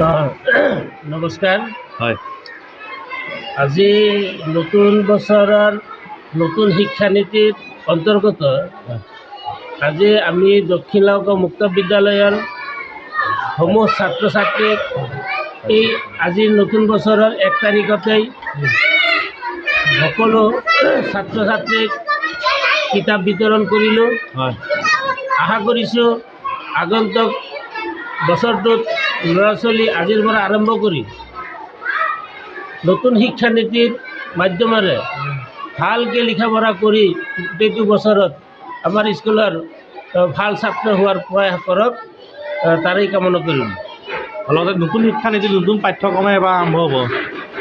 নমস্কাৰ হয়। আজি নতুন বছৰৰ নতুন শিক্ষানীতিৰ অন্তৰ্গত আজি আমি দক্ষিণ লাওগাঁও মুক্ত বিদ্যালয়ৰ সমূহ ছাত্ৰ ছাত্ৰীক এই আজিৰ নতুন বছৰৰ এক তাৰিখতেই সকলো ছাত্ৰ ছাত্ৰীক কিতাপ বিতৰণ কৰিলোঁ। হয়। আশা কৰিছোঁ আগন্তুক বছৰটোত ল'ৰা ছোৱালী আজিৰ পৰা আৰম্ভ কৰি নতুন শিক্ষানীতিৰ মাধ্যমেৰে ভালকৈ লিখা পঢ়া কৰি গোটেইটো বছৰত আমাৰ স্কুলৰ ভাল ছাত্ৰ হোৱাৰ প্ৰয়াস কৰক তাৰেই কামনা কৰিম। লগতে নতুন শিক্ষানীতি নতুন পাঠ্যক্ৰমে এবাৰ আৰম্ভ হ'ব।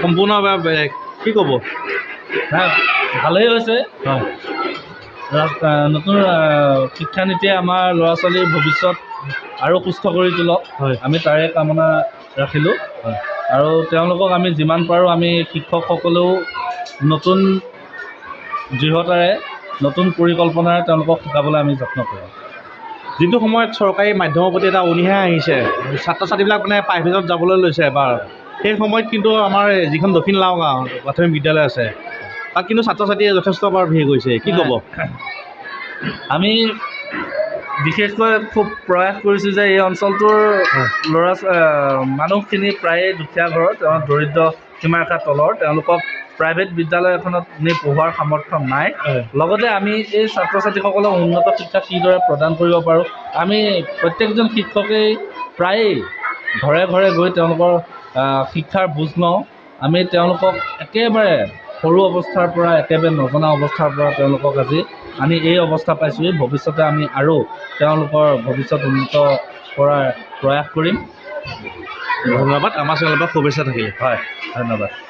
সম্পূৰ্ণভাৱে বেলেগ। কি ক'ব? ভালেই হৈছে। নতুন শিক্ষানীতিয়ে আমাৰ ল'ৰা ছোৱালীৰ ভৱিষ্যত আৰু সুস্থ কৰি তোলক। হয়। আমি তাৰে কামনা ৰাখিলোঁ। হয়। আৰু তেওঁলোকক আমি যিমান পাৰোঁ আমি শিক্ষকসকলেও নতুন দৃঢ়তাৰে নতুন পৰিকল্পনাৰে তেওঁলোকক শিকাবলৈ আমি যত্ন কৰোঁ। যিটো সময়ত চৰকাৰী মাধ্যমৰ প্ৰতি এটা অনীহা আহিছে ছাত্ৰ ছাত্ৰীবিলাক মানে প্ৰাইভেটত যাবলৈ লৈছে এবাৰ সেই সময়ত কিন্তু আমাৰ যিখন দক্ষিণ লাওগাঁও প্ৰাথমিক বিদ্যালয় আছে তাত কিন্তু ছাত্ৰ ছাত্ৰীয়ে যথেষ্ট এবাৰ ভিৰ কৰিছে কি ক'ব? আমি বিশেষকৈ খুব প্ৰয়াস কৰিছোঁ যে এই অঞ্চলটোৰ ল'ৰা মানুহখিনি প্ৰায়ে দুখীয়া ঘৰৰ তেওঁ দৰিদ্ৰ সীমাৰেখাৰ তলৰ তেওঁলোকক প্ৰাইভেট বিদ্যালয় এখনত নি পঢ়োৱাৰ সামৰ্থ্য নাই। লগতে আমি এই ছাত্ৰ ছাত্ৰীসকলক উন্নত শিক্ষা কিদৰে প্ৰদান কৰিব পাৰোঁ আমি প্ৰত্যেকজন শিক্ষকেই প্ৰায়েই ঘৰে ঘৰে গৈ তেওঁলোকৰ শিক্ষাৰ বুজ লওঁ। আমি তেওঁলোকক একেবাৰে সৰু অৱস্থাৰ পৰা একেবাৰে নজনা অৱস্থাৰ পৰা তেওঁলোকক আজি আমি এই অৱস্থা পাইছোঁহি ভৱিষ্যতে আমি আৰু তেওঁলোকৰ ভৱিষ্যত উন্নত কৰাৰ প্ৰয়াস কৰিম। ধন্যবাদ। আমাৰ চেনেলৰ পৰা শুভেচ্ছা থাকিলে। হয় ধন্যবাদ।